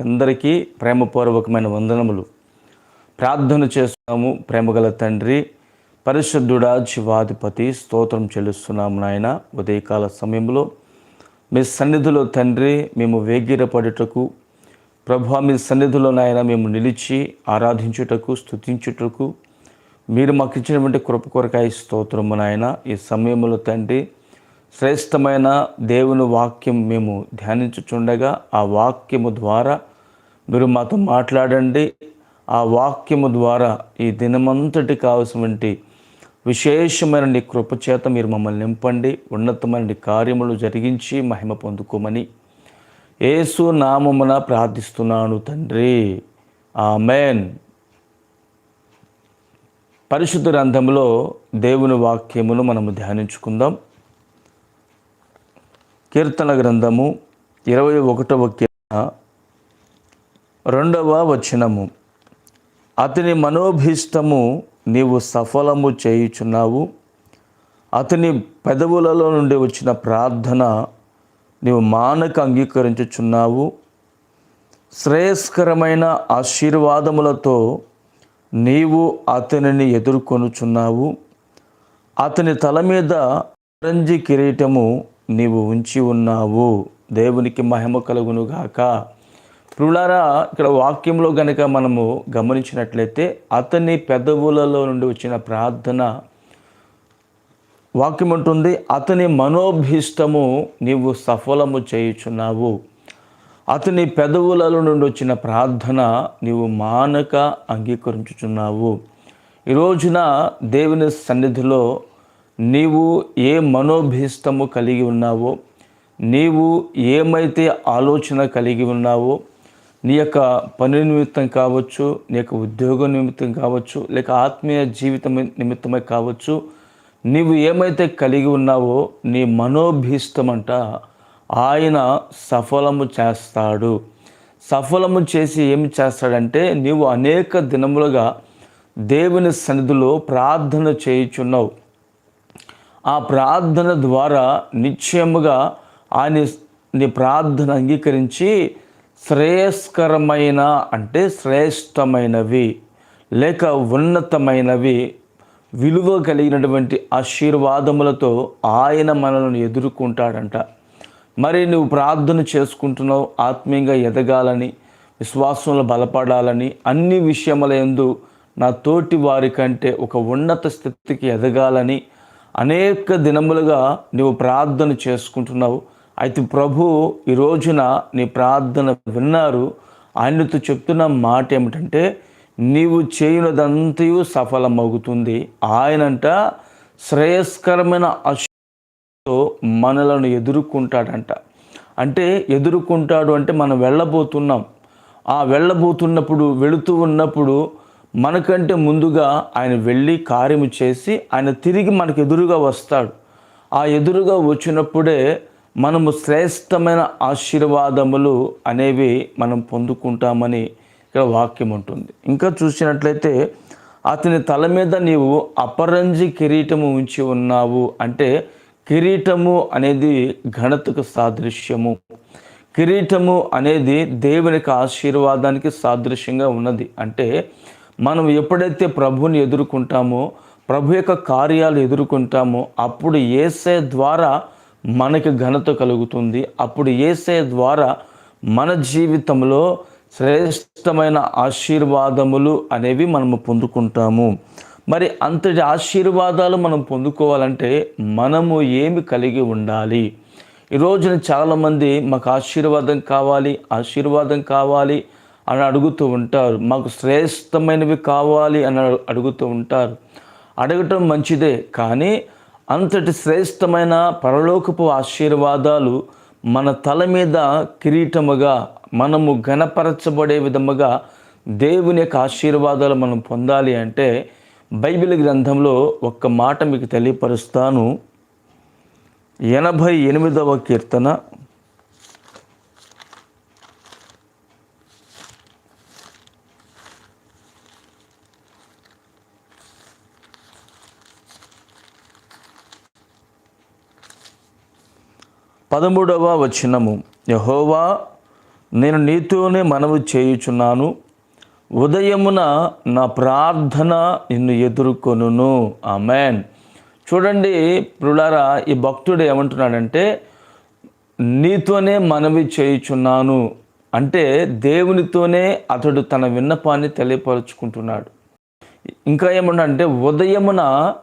మీకు అందరికీ ప్రేమపూర్వకమైన వందనములు. ప్రార్థన చేస్తున్నాము ప్రేమగల తండ్రి పరిశుద్ధుడా శివాధిపతి స్తోత్రం చెల్లిస్తున్నాము నాయన. ఉదయకాల సమయంలో మీ సన్నిధిలో తండ్రి మేము వేగిరపడుటకు ప్రభు మీ సన్నిధిలో నాయన మేము నిలిచి ఆరాధించుటకు స్థుతించుటకు మీరు మాకు ఇచ్చినటువంటి కృప కొరకాయ స్తోత్రము నాయన. ఈ సమయంలో తండ్రి శ్రేష్టమైన దేవుని వాక్యం మేము ధ్యానించుచుండగా ఆ వాక్యము ద్వారా మీరు మాతో మాట్లాడండి. ఆ వాక్యము ద్వారా ఈ దినమంతటి కావలసినటువంటి విశేషమైన నీ కృపచేత మీరు మమ్మల్ని నింపండి. ఉన్నతమైన కార్యములు జరిగించి మహిమ పొందుకోమని ఏసు నామమున ప్రార్థిస్తున్నాను తండ్రి. ఆమెన్. పరిశుద్ధ గ్రంథంలో దేవుని వాక్యమును మనము ధ్యానించుకుందాం. కీర్తన గ్రంథము ఇరవై ఒకటవ కీర్తన. రెండవ వచనము. అతని మనోభీష్టము నీవు సఫలము చేయుచున్నావు. అతని పెదవులలో నుండి వచ్చిన ప్రార్థన నీవు మానక అంగీకరించుచున్నావు. శ్రేయస్కరమైన ఆశీర్వాదములతో నీవు అతనిని ఎదుర్కొనుచున్నావు. అతని తల మీద రంజి కిరీటము నీవు ఉంచి ఉన్నావు. దేవునికి మహిమ కలుగునుగాక. ప్రులారా ఇక్కడ వాక్యంలో గనక మనము గమనించినట్లయితే అతని పెదవులలో నుండి వచ్చిన ప్రార్థన వాక్యం ఉంటుంది అతని మనోభీష్టము నీవు సఫలము చేయుచున్నావు. అతని పెదవులలో నుండి వచ్చిన ప్రార్థన నీవు మానక అంగీకరించుచున్నావు. ఈ రోజున దేవుని సన్నిధిలో నీవు ఏ మనోభీష్టము కలిగి ఉన్నావో నీవు ఏమైతే ఆలోచన కలిగి ఉన్నావో నీ యొక్క పని నిమిత్తం కావచ్చు నీ యొక్క ఉద్యోగ నిమిత్తం కావచ్చు లేక ఆత్మీయ జీవితం నిమిత్తమే కావచ్చు నీవు ఏమైతే కలిగి ఉన్నావో నీ మనోభీష్టమంట ఆయన సఫలము చేస్తాడు. సఫలము చేసి ఏమి చేస్తాడంటే నీవు అనేక దినములుగా దేవుని సన్నిధిలో ప్రార్థన చేయుచున్నావు. ఆ ప్రార్థన ద్వారా నిశ్చయముగా ఆయన నీ ప్రార్థన అంగీకరించి శ్రేయస్కరమైన అంటే శ్రేష్టమైనవి లేక ఉన్నతమైనవి విలువ కలిగినటువంటి ఆశీర్వాదములతో ఆయన మనల్ని ఎదుర్కొంటాడంట. మరి నువ్వు ప్రార్థన చేసుకుంటున్నావు ఆత్మీయంగా ఎదగాలని విశ్వాసంలో బలపడాలని అన్ని విషయముల ఎందు నా తోటి వారి కంటే ఒక ఉన్నత స్థితికి ఎదగాలని అనేక దినములుగా నువ్వు ప్రార్థన చేసుకుంటున్నావు. అయితే ప్రభు ఈ రోజున నీ ప్రార్థన విన్నారు. ఆయనతో చెప్తున్న మాట ఏమిటంటే నీవు చేయనదంతయు సఫలమవుతుంది ఆయనంట శ్రేయస్కరమైన అశుతో మనలను ఎదుర్కొంటాడంట. అంటే ఎదుర్కొంటాడు అంటే మనం వెళ్ళబోతున్నాం. ఆ వెళ్ళబోతున్నప్పుడు వెళుతూ ఉన్నప్పుడు మనకంటే ముందుగా ఆయన వెళ్ళి కార్యము చేసి ఆయన తిరిగి మనకు ఎదురుగా వస్తాడు. ఆ ఎదురుగా వచ్చినప్పుడే మనము శ్రేష్టమైన ఆశీర్వాదములు అనేవి మనం పొందుకుంటామని ఇక్కడ వాక్యం ఉంటుంది. ఇంకా చూసినట్లయితే అతని తల మీద నీవు అపరంజి కిరీటము ఉంచి ఉన్నావు అంటే కిరీటము అనేది ఘనతకు సాదృశ్యము. కిరీటము అనేది దేవునికి ఆశీర్వాదానికి సాదృశ్యంగా ఉన్నది. అంటే మనం ఎప్పుడైతే ప్రభుని ఎదుర్కొంటామో ప్రభు యొక్క కార్యాలు ఎదుర్కొంటామో అప్పుడు ఏసే ద్వారా మనకి ఘనత కలుగుతుంది. అప్పుడు ఏసే ద్వారా మన జీవితంలో శ్రేష్టమైన ఆశీర్వాదములు అనేవి మనము పొందుకుంటాము. మరి అంతటి ఆశీర్వాదాలు మనం పొందుకోవాలంటే మనము ఏమి కలిగి ఉండాలి? ఈ రోజున చాలామంది మాకు ఆశీర్వాదం కావాలి ఆశీర్వాదం కావాలి అని అడుగుతూ ఉంటారు. మాకు శ్రేష్టమైనవి కావాలి అని అడుగుతూ ఉంటారు. అడగటం మంచిదే కానీ అంతటి శ్రేష్టమైన పరలోకపు ఆశీర్వాదాలు మన తల మీద కిరీటముగా మనము ఘనపరచబడే విధముగా దేవుని యొక్క ఆశీర్వాదాలు మనం పొందాలి అంటే బైబిల్ గ్రంథంలో ఒక్క మాట మీకు తెలియపరుస్తాను. ఎనభై ఎనిమిదవ కీర్తన. పదమూడవ వచనము. యహోవా నేను నీతోనే మనవి చేయుచున్నాను. ఉదయమున నా ప్రార్థన నిన్ను ఎదుర్కొనును. ఆమెన్. చూడండి ప్రులారా ఈ భక్తుడు ఏమంటున్నాడంటే నీతోనే మనవి చేయుచున్నాను. అంటే దేవునితోనే అతడు తన విన్నపాన్ని తెలియపరుచుకుంటున్నాడు. ఇంకా ఏమన్నా అంటే ఉదయమున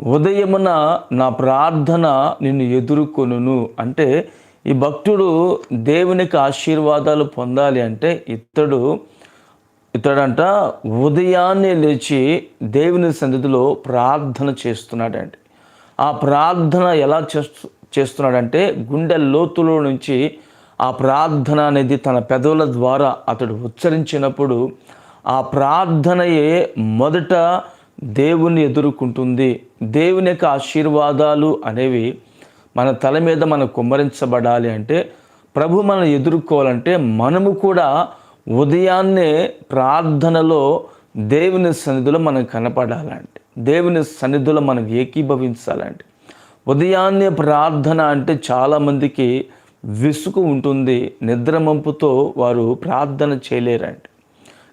ఉదయమున నా ప్రార్థన నిన్ను ఎదుర్కొనును. అంటే ఈ భక్తుడు దేవునికి ఆశీర్వాదాలు పొందాలి అంటే ఇతడు ఇతడంట ఉదయాన్నే లేచి దేవుని సన్నిధిలో ప్రార్థన చేస్తున్నాడండి. ఆ ప్రార్థన ఎలా చేస్తు చేస్తున్నాడంటే గుండె లోతులో నుంచి ఆ ప్రార్థన అనేది తన పెదవుల ద్వారా అతడు ఉచ్చరించినప్పుడు ఆ ప్రార్థనయే మొదట దేవుని ఎదుర్కొంటుంది. దేవుని యొక్క ఆశీర్వాదాలు అనేవి మన తల మీద మనం కుమ్మరించబడాలి అంటే ప్రభు మనం ఎదుర్కోవాలంటే మనము కూడా ఉదయాన్నే ప్రార్థనలో దేవుని సన్నిధిలో మనం కనపడాలంటే దేవుని సన్నిధిలో మనం ఏకీభవించాలంటే. ఉదయాన్నే ప్రార్థన అంటే చాలామందికి విసుగు ఉంటుంది నిద్రమంపుతో వారు ప్రార్థన చేయలేరండి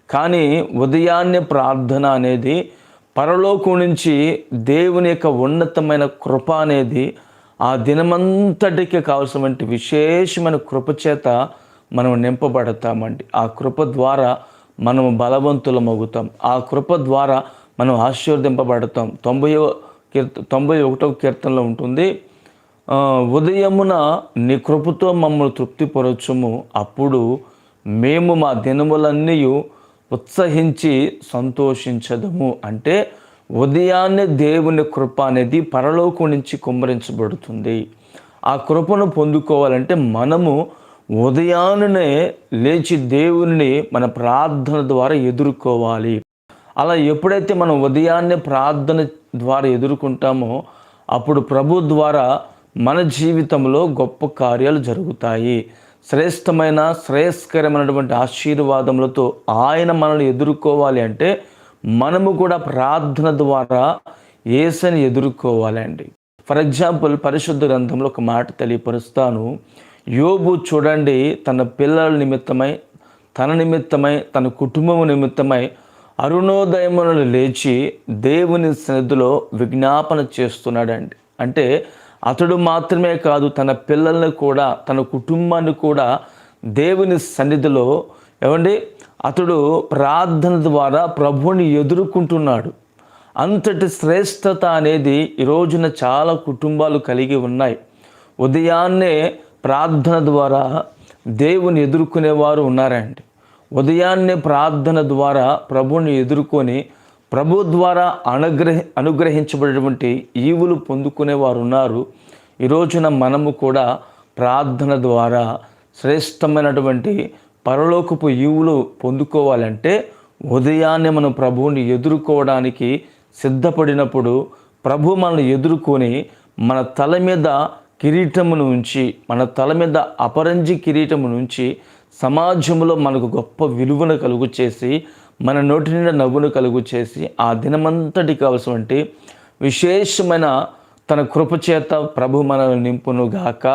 కానీ ఉదయాన్నే ప్రార్థన అనేది పరలోకం నుంచి దేవుని యొక్క ఉన్నతమైన కృప అనేది ఆ దినమంతటికి కావాల్సినటువంటి విశేషమైన కృప చేత మనం నింపబడతామండి. ఆ కృప ద్వారా మనం బలవంతులమవుతాం ఆ కృప ద్వారా మనం ఆశీర్వదింపబడతాం. తొంభై కీర్త తొంభై ఒకటవ కీర్తనలో ఉంటుంది ఉదయమున నీ కృపతో మమ్మల్ని తృప్తిపరచుము. అప్పుడు మేము మా దినములన్నీ ఉత్సహించి సంతోషించదము అంటే ఉదయాన్నే దేవుని కృప అనేది పరలోకం నుంచి కుమ్మరించబడుతుంది. ఆ కృపను పొందుకోవాలంటే మనము ఉదయాన్నే లేచి దేవుని మన ప్రార్థన ద్వారా ఎదుర్కోవాలి. అలా ఎప్పుడైతే మనం ఉదయాన్నే ప్రార్థన ద్వారా ఎదుర్కొంటామో అప్పుడు ప్రభు ద్వారా మన జీవితంలో గొప్ప కార్యాలు జరుగుతాయి. శ్రేష్టమైన శ్రేయస్కరమైనటువంటి ఆశీర్వాదములతో ఆయన మనల్ని ఎదుర్కోవాలి అంటే మనము కూడా ప్రార్థన ద్వారా ఏసని ఎదుర్కోవాలండి ఫర్ ఎగ్జాంపుల్ పరిశుద్ధ గ్రంథంలో ఒక మాట తెలియపరుస్తాను. యోబు చూడండి తన పిల్లల నిమిత్తమై తన నిమిత్తమై తన కుటుంబం నిమిత్తమై అరుణోదయములను లేచి దేవుని సన్నిధిలో విజ్ఞాపన చేస్తున్నాడండి. అంటే అతడు మాత్రమే కాదు తన పిల్లల్ని కూడా తన కుటుంబాన్ని కూడా దేవుని సన్నిధిలో ఏమండి? అతడు ప్రార్థన ద్వారా ప్రభువుని ఎదుర్కొంటున్నాడు. అంతటి శ్రేష్టత అనేది ఈ రోజున చాలా కుటుంబాలు కలిగి ఉన్నాయి. ఉదయాన్నే ప్రార్థన ద్వారా దేవుని ఎదుర్కొనేవారు ఉన్నారండి. ఉదయాన్నే ప్రార్థన ద్వారా ప్రభుని ఎదుర్కొని ప్రభు ద్వారా అనుగ్రహ అనుగ్రహించబడినటువంటి ఈవులు పొందుకునే వారు ఉన్నారు ఈ రోజున మనము కూడా ప్రార్థన ద్వారా శ్రేష్టమైనటువంటి పరలోకపు ఈవులు పొందుకోవాలంటే ఉదయాన్నే మనం ప్రభువుని ఎదుర్కోవడానికి సిద్ధపడినప్పుడు ప్రభు మనల్ని ఎదుర్కొని మన తల మీద కిరీటమును ఉంచి మన తల మీద అపరంజి కిరీటము నుంచి సమాజంలో మనకు గొప్ప విలువను కలుగు చేసి మన నోటి నిండా నవ్వును కలుగు చేసి ఆ దినమంతటి కావలసినటువంటి విశేషమైన తన కృపచేత ప్రభు మనల్ని నింపును గాక.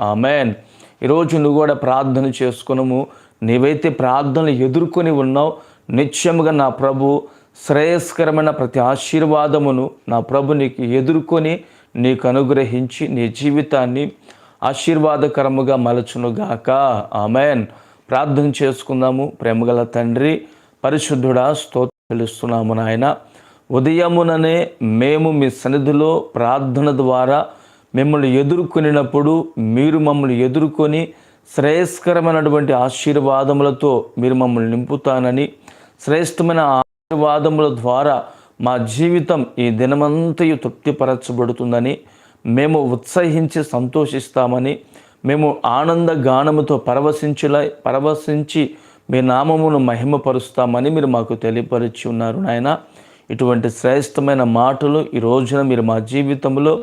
ఆమెన్. ఈరోజు నువ్వు కూడా ప్రార్థన చేసుకునము. నీవైతే ప్రార్థనలు ఎదుర్కొని ఉన్నావు. నిత్యముగా నా ప్రభు శ్రేయస్కరమైన ప్రతి ఆశీర్వాదమును నా ప్రభు నీకు ఎదుర్కొని నీకు అనుగ్రహించి నీ జీవితాన్ని ఆశీర్వాదకరముగా మలచునుగాక ఆమెన్. ప్రార్థన చేసుకుందాము. ప్రేమగల తండ్రి పరిశుద్ధుడా స్తోత్రం తెలుస్తున్నాము నాయన. ఉదయముననే మేము మీ సన్నిధిలో ప్రార్థన ద్వారా మిమ్మల్ని ఎదుర్కొనినప్పుడు మీరు మమ్మల్ని ఎదుర్కొని శ్రేయస్కరమైనటువంటి ఆశీర్వాదములతో మీరు మమ్మల్ని నింపుతానని శ్రేష్టమైన ఆశీర్వాదముల ద్వారా మా జీవితం ఈ దినమంతయు తృప్తిపరచబడుతుందని మేము ఉత్సహించి సంతోషిస్తామని మేము ఆనంద గానముతో పరవశించుల పరవశించి మీ నామమును మహిమపరుస్తామని మీరు మాకు తెలియపరిచి ఉన్నారు నాయన. ఇటువంటి శ్రేష్టమైన మాటలు ఈ రోజున మీరు మా జీవితంలో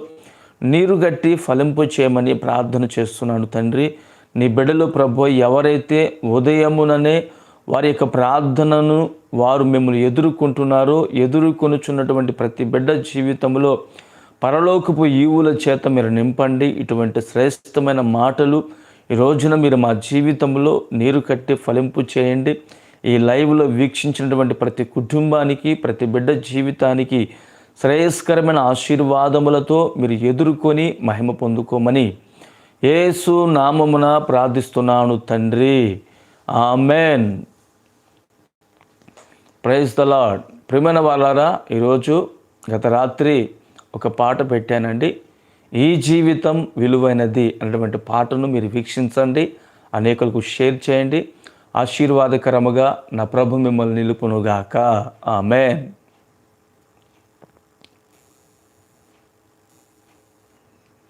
నీరు గట్టి ఫలింపు చేయమని ప్రార్థన చేస్తున్నాను తండ్రి. నీ బిడ్డలు ప్రభు ఎవరైతే ఉదయముననే వారి యొక్క ప్రార్థనను వారు మిమ్మల్ని ఎదుర్కొంటున్నారో ఎదుర్కొనుచున్నటువంటి ప్రతి బిడ్డ జీవితంలో పరలోకపు ఈవుల చేత మీరు నింపండి. ఇటువంటి శ్రేష్టమైన మాటలు ఈ రోజున మీరు మా జీవితంలో నీరు కట్టి ఫలింపు చేయండి. ఈ లైవ్లో వీక్షించినటువంటి ప్రతి కుటుంబానికి ప్రతి బిడ్డ జీవితానికి శ్రేయస్కరమైన ఆశీర్వాదములతో మీరు ఎదుర్కొని మహిమ పొందుకోమని యేసు నామమున ప్రార్థిస్తున్నాను తండ్రి. ఆమెన్. ప్రైజ్ ద లాడ్ ప్రియమైన వాళ్ళారా ఈరోజు గత రాత్రి ఒక పాట పెట్టానండి. ఈ జీవితం విలువైనది అనేటువంటి పాటను మీరు వీక్షించండి అనేకులకు షేర్ చేయండి. ఆశీర్వాదకరముగా నా ప్రభు మిమ్మల్ని నిలుపునుగాక. ఆమెన్.